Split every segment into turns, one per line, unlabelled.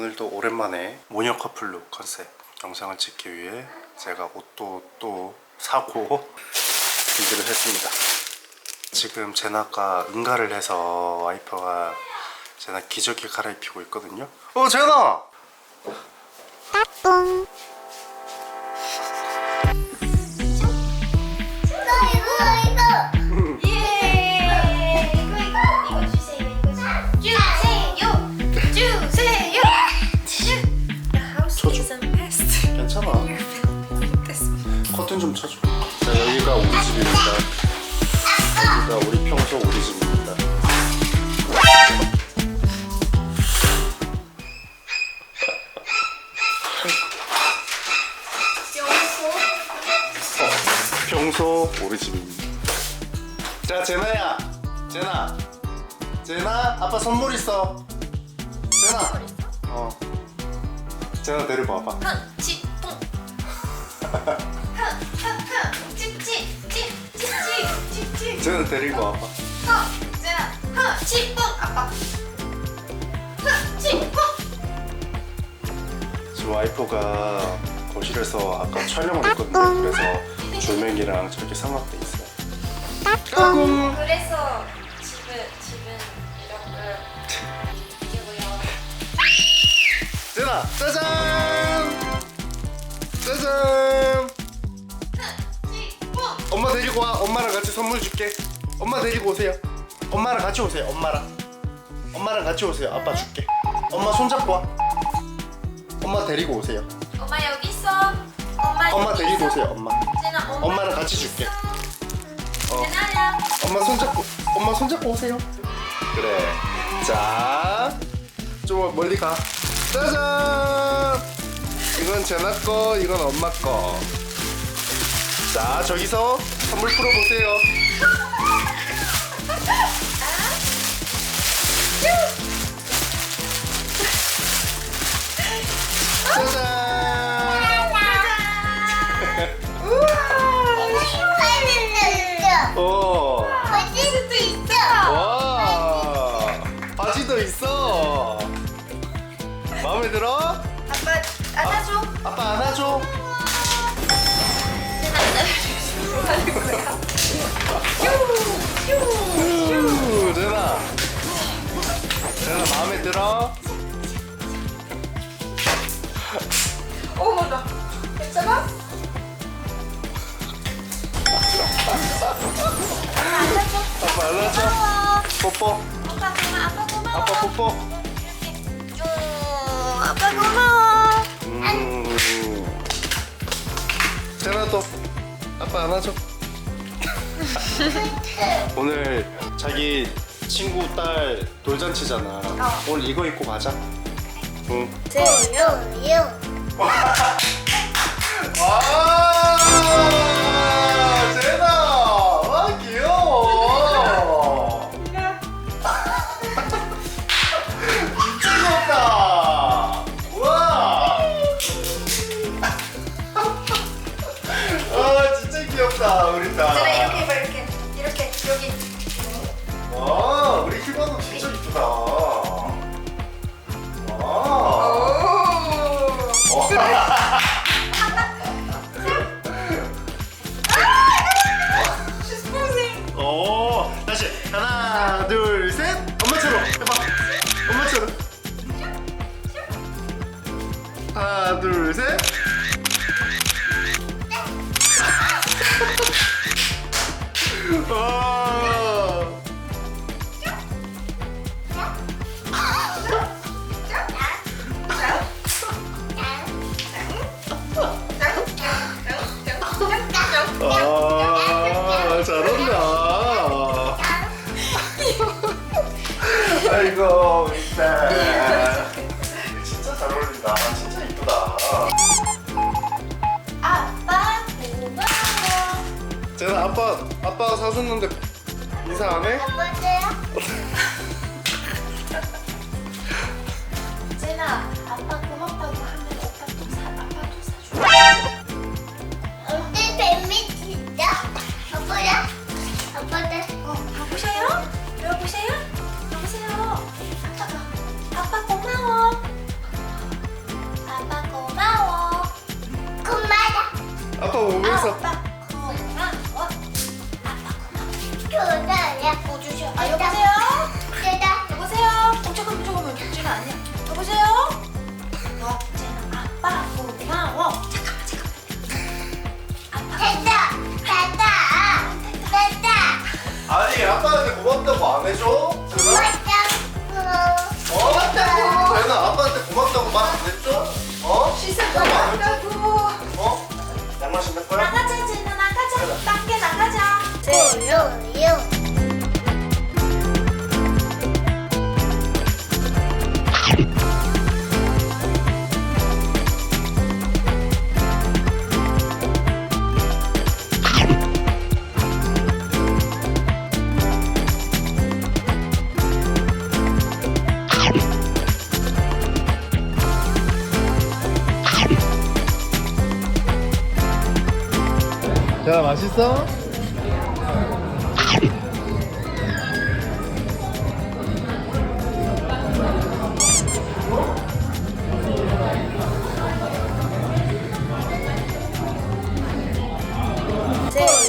오늘도 오랜만에 모녀 커플룩 컨셉 영상을 찍기 위해 제가 옷도 또 사고 준비를 했습니다. 지금 제나가 응가를 해서 와이퍼가 제나 기저귀 갈아입히고 있거든요. 어 제나!
예!
자 제나야, 제나, 제나 아빠 선물 있어. 제나, 어, 제나 데리고 와봐.
흥, 치, 뿡. 흥, 흥, 흥. 찌, 찌, 찌, 찌, 찌, 찌, 찌.
제나 데리고 와봐.
흥, 자, 흥, 치, 뿡. 아빠. 흥, 치, 뿡.
지금 와이프가 거실에서 아까 촬영을 했거든요. 그래서 조명이랑 저렇게 삼각대 있어요. 까꿍.
그래서 집은 집은 이렇게 이고요.
제나 짜잔 짜잔. 엄마 데리고 와 엄마랑 같이 선물 줄게 엄마 데리고 오세요 엄마랑 같이 오세요 엄마랑 엄마랑 같이 오세요 아빠 줄게 엄마 손잡고 와 엄마 데리고 오세요
엄마 여기 있어. 엄마
엄마
여기
데리고
있어.
오세요 엄마 엄마랑
여기
같이
있어.
줄게. 어.
제나야.
엄마 손잡고 엄마 손잡고 오세요. 그래. 자, 좀 멀리 가. 짜잔. 이건 제나 거, 이건 엄마 거. 자, 저기서 선물 풀어 보세요. 짜잔. 들어?
오, 나 괜찮아?
아빠 안아줘. 뽀뽀.
아빠 고마워. 아빠 고마워.
아빠 뽀뽀.
어, 아빠 고마워.
음. 제나도 아빠 안아줘. 오늘 자기 친구 딸 돌잔치잖아. 오늘 이거 입고 가자. 응. 와,
아빠,
아빠가 사줬는데 인사 안 해?
제나 고맙다고
안 해줘?
맞다고.
어 맞다고 쟤는 아빠한테 고맙다고 말 안 했죠? 어?
씻을
거
거라고.
어? 양말 신을 거야?
나가자 쟤는 나가자. 밖에 나가자.
요요.
맛있어?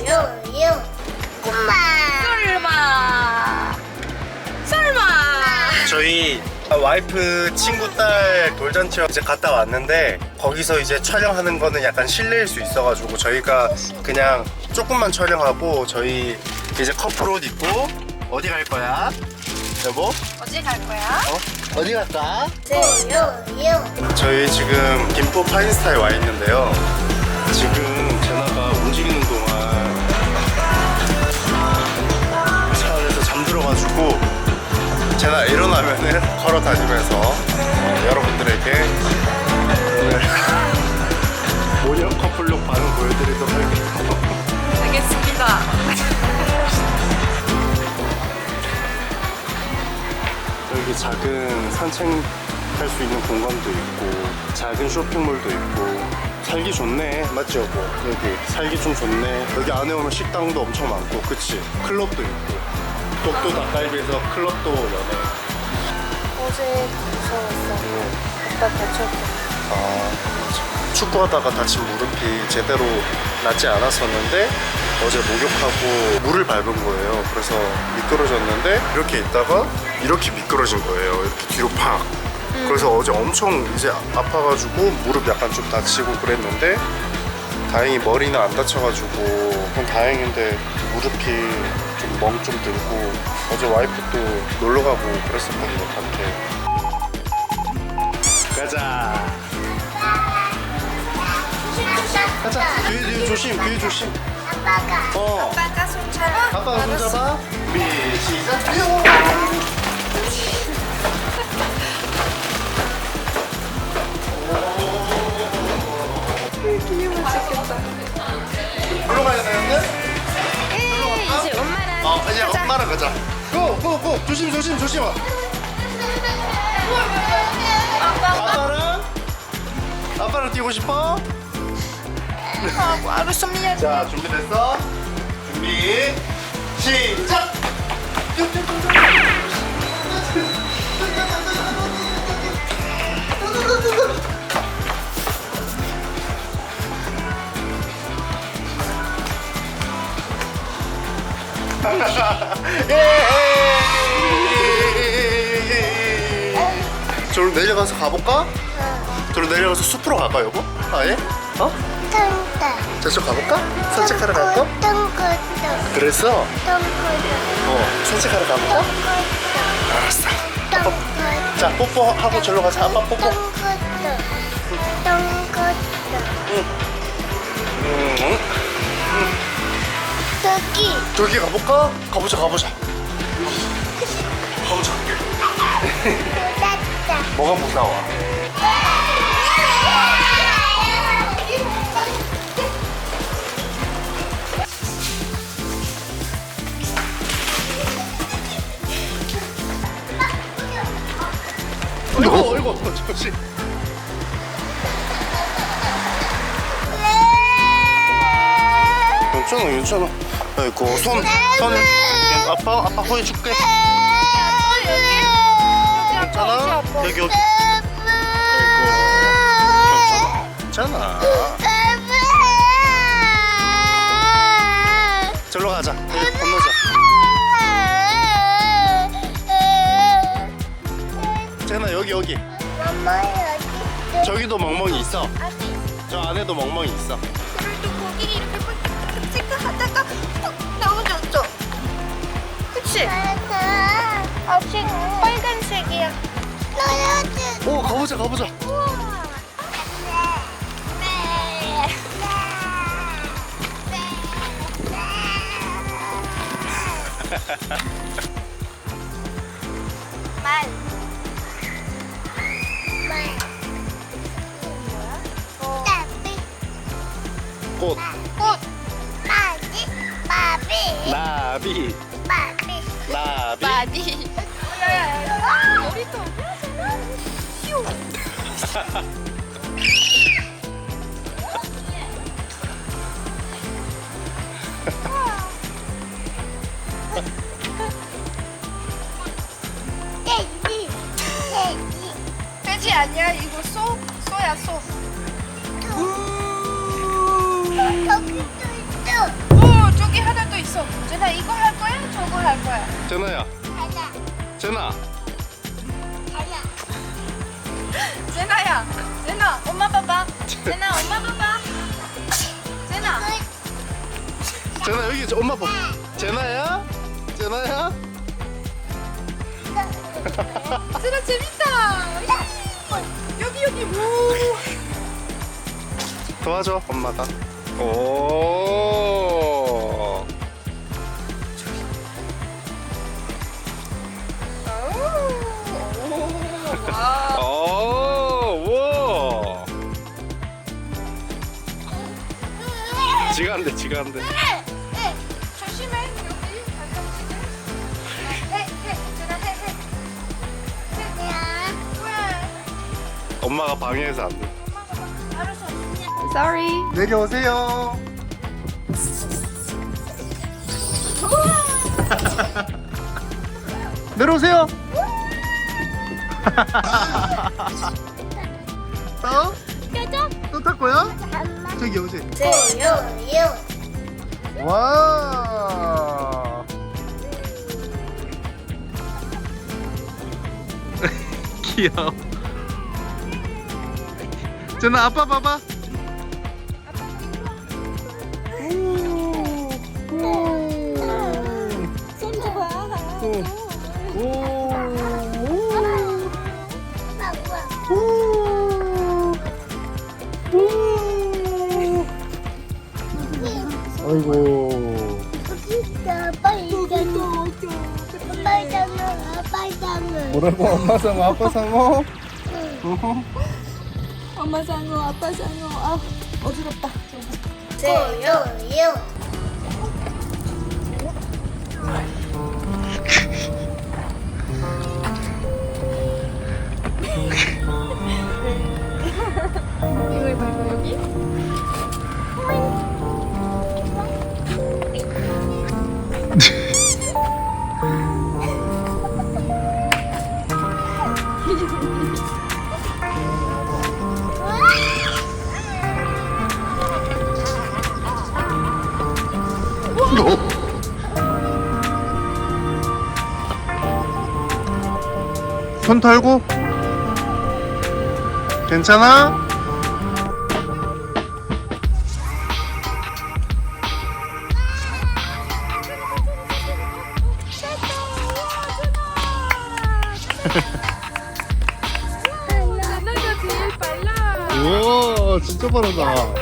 요요. 꼬마.
설마. 설마.
저희 와이프 친구 딸 돌잔치 이제 갔다 왔는데 거기서 이제 촬영하는 거는 약간 실례일 수 있어가지고 저희가 그냥 조금만 촬영하고 저희 이제 커플 옷 입고 어디 갈 거야? 여보?
어디 갈 거야?
어? 어디 갈까?
요요.
저희 지금 김포 파인스타에 와 있는데요. 지금 제나가 움직이는 동안 차 안에서 잠들어가지고 제나 일어나면은 걸어 다니면서 어, 여러분들에게
알겠습니다.
여기 작은 산책할 수 있는 공간도 있고 작은 쇼핑몰도 있고 살기 좋네 맞지 여보 여기 살기 좀 좋네 여기 안에 오면 식당도 엄청 많고 그치 클럽도 있고 독도 닭갈비에서 클럽도 연해
어제 무서웠어. 아빠 다쳤고.
아. 축구하다가 다친 무릎이 제대로 낫지 않았었는데 어제 목욕하고 물을 밟은 거예요. 그래서 미끄러졌는데 이렇게 있다가 이렇게 미끄러진 거예요. 이렇게 뒤로 팍. 그래서 어제 엄청 이제 아파가지고 무릎 약간 좀 다치고 그랬는데 다행히 머리는 안 다쳐가지고 그건 다행인데 무릎이 좀 멍 좀 들고 어제 와이프도 놀러 가고 그랬었거든요 밖에 가자. 가자. 뒤에 뒤에 조심 뒤에 조심
아빠가.
어
아빠가 손 잡아.
아빠가 손 잡아 준비 시작
기념은 찍겠다.
물로 가야 되는데?
이제 엄마랑
어 이제 엄마랑 가자 고 고 고 조심 조심 조심 아빠랑 아빠랑 뛰고 싶어?
하고 알았습니다.
자 준비됐어? 준비 시작 저로 내려가서 가볼까? 저로 내려가서 숲으로 갈까 여보? 아예? 어?
뚱따.
저쪽 가볼까? 산책하러 갈까?
뚱꾸뚱.
그랬어?
뚱꾸뚱.
어 산책하러 가볼까? 알았어
뚱꾸뚱.
자 뽀뽀하고 절로 가자 아빠 뽀뽀
뚱꾸뚱. 뚱꾸뚱.
응.
저기.
저기 가볼까? 가보자 가보자 가보자
묻었다.
뭐가 무서워? 어이구 어이구 조심 괜찮아 괜찮아. 아이고 손 손. 아빠 아빠 호해 줄게. 괜찮아? 여기 여기. 아이고 괜찮아? 괜찮아. 절로 가자. 재나 여기 여기.
여기 있어.
저기도 멍멍이 있어. 저 안에도 멍멍이 있어.
그래도 거기 이렇게 끔찍하다가 툭 넘어졌죠. 그치?
가자.
아직 빨간색이야.
떨어져.
오 가보자 가보자.
우와.
말.
꽃.
꽃.
바지. 바비.
나비.
바비.
나비.
마디. 야야야. 놀이터. 휴.
돼지. 돼지.
돼지 아니야 이거 소 소야 소. 오 저기 하나 더 있어. 제나 이거 할 거야? 저거 할 거야?
재나야.
가자.
재나.
가자.
제나야. 제나 엄마 봐봐. 제나 엄마 봐봐. 제나.
재나 여기 저 엄마 봐. 재나야? 재나야?
제나 재밌다. 여기 여기 오.
도와줘 엄마가. 오. 가안 돼, 지가 안 돼.
조심해 여기 가끔씩은. 해, 해, 제나 해, 해. 왜?
엄마가 방해해서 안 돼.
엄마가 막 알아서. Sorry.
내려오세요. 내려오세요. 또? 또 탈 거야? 저기.
조요요.
와. 귀여워. 쟤나 아빠 봐봐. 아이고. 뭐라고 엄마 상어 아빠 상어?
엄마 상어, 아빠 상어. 아, 어지럽다. 이거 해봐, 여기.
손 털고 괜찮아? 우와 진짜 빠르다